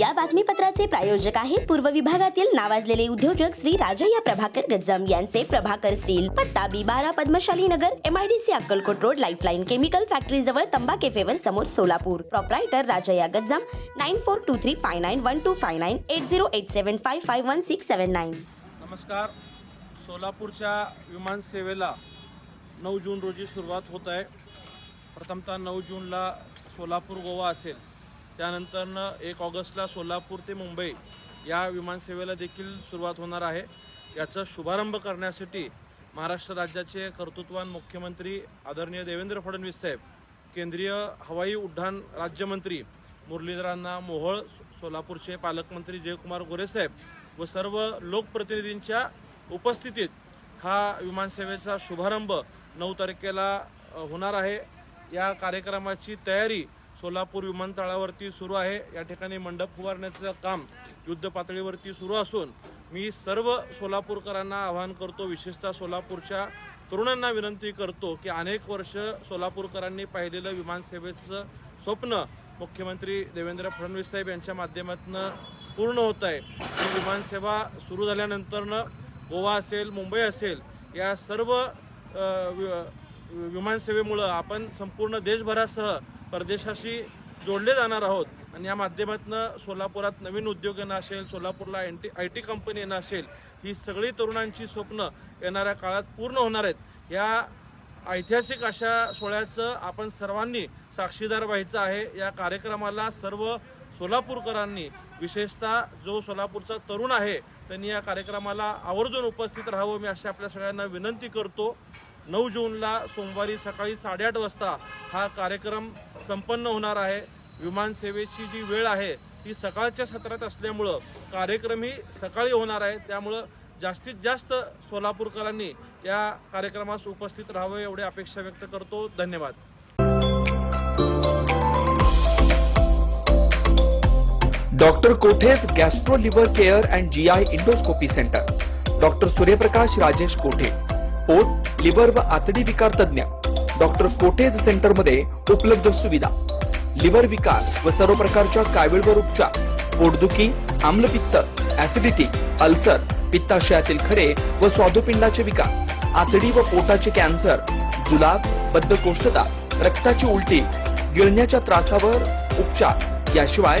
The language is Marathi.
या बातमीपत्राचे प्रायोजक आहेत पूर्व विभागातील नावाजलेले उद्योजक श्री राजय्या प्रभाकर गज्जम यांचे प्रभाकर स्टील पत्ता बी बारा Padmashali Nagar MIDC Akkalkot road lifeline chemical factory जवळ तंबा केफेवर समोर Solapur. Proprietor Rajayya Gajjam nine four two three five nine one two five nine eight zero eight seven five five one six seven nine नमस्कार. सोलापूरच्या विमानसेवेला नऊ जून रोजी सुरुवात होत आहे. प्रथमतः नऊ जूनला सोलापूर गोवा असेल. त्यानंतरनं एक ऑगस्टला सोलापूर ते मुंबई या विमानसेवेला देखील सुरुवात होणार आहे. याचा शुभारंभ करण्यासाठी महाराष्ट्र राज्याचे कर्तृत्वान मुख्यमंत्री आदरणीय देवेंद्र फडणवीस साहेब केंद्रीय हवाई उड्डाण राज्यमंत्री मुरलीधरांना मोहोळ सोलापूरचे पालकमंत्री जयकुमार गोरे साहेब व सर्व लोकप्रतिनिधींच्या उपस्थितीत हा विमानसेवेचा शुभारंभ नऊ तारखेला होणार आहे. या कार्यक्रमाची तयारी सोलापूर विमानतळावरती सुरू आहे. या ठिकाणी मंडप फुवारण्याचं काम युद्ध पातळीवरती सुरू असून मी सर्व सोलापूरकरांना आवाहन करतो विशेषतः सोलापूरच्या तरुणांना विनंती करतो की अनेक वर्ष सोलापूरकरांनी पाहिलेलं विमानसेवेचं स्वप्न मुख्यमंत्री देवेंद्र फडणवीस साहेब यांच्या माध्यमातून पूर्ण होत आहे ही विमानसेवा सुरू झाल्यानंतरनं गोवा असेल मुंबई असेल या सर्व विमानसेवेमुळं आपण संपूर्ण देशभरासह परदेशाशी जोडले जाणार आहोत आणि या माध्यमातून सोलापुरात नवीन उद्योग येणं असेल सोलापूरला N T I T company येणं असेल ही सगळी तरुणांची स्वप्न येणाऱ्या काळात पूर्ण होणार आहेत. या ऐतिहासिक अशा सोहळ्याचं आपण सर्वांनी साक्षीदार व्हायचं आहे. या कार्यक्रमाला सर्व सोलापूरकरांनी विशेषतः जो सोलापूरचा तरुण आहे त्यांनी या कार्यक्रमाला आवर्जून उपस्थित राहावं. मी अशा आपल्या सगळ्यांना विनंती करतो. नऊ जूनला सोमवारी सकाळी साडेआठ वाजता हा कार्यक्रम संपन्न होणार आहे. विमानसेवेची जी वेळ आहे ती सकाळच्या सत्रात असल्यामुळं कार्यक्रमही सकाळी होणार आहे. त्यामुळं जास्तीत जास्त सोलापूरकरांनी या कार्यक्रमास उपस्थित राहावं एवढी अपेक्षा व्यक्त करतो. धन्यवाद. Doctor Kothe's gastro liver care and G I endoscopy centre. Doctor Suryaprakash Rajesh Kothe? पोट लिव्हर व आतडी विकार तज्ञ डॉक्टर कोटेज सेंटरमध्ये उपलब्ध सुविधा. लिव्हर विकार व सर्व प्रकारच्या कावीळवर उपचार. पोटदुखी आम्लपित्त ऍसिडिटी अल्सर पित्ताशयातील खडे व स्वादुपिंडाचे विकार. आतडी व पोटाचे कॅन्सर जुलाब बद्धकोष्ठता रक्ताची उलटी गिळण्याच्या त्रासावर उपचार. याशिवाय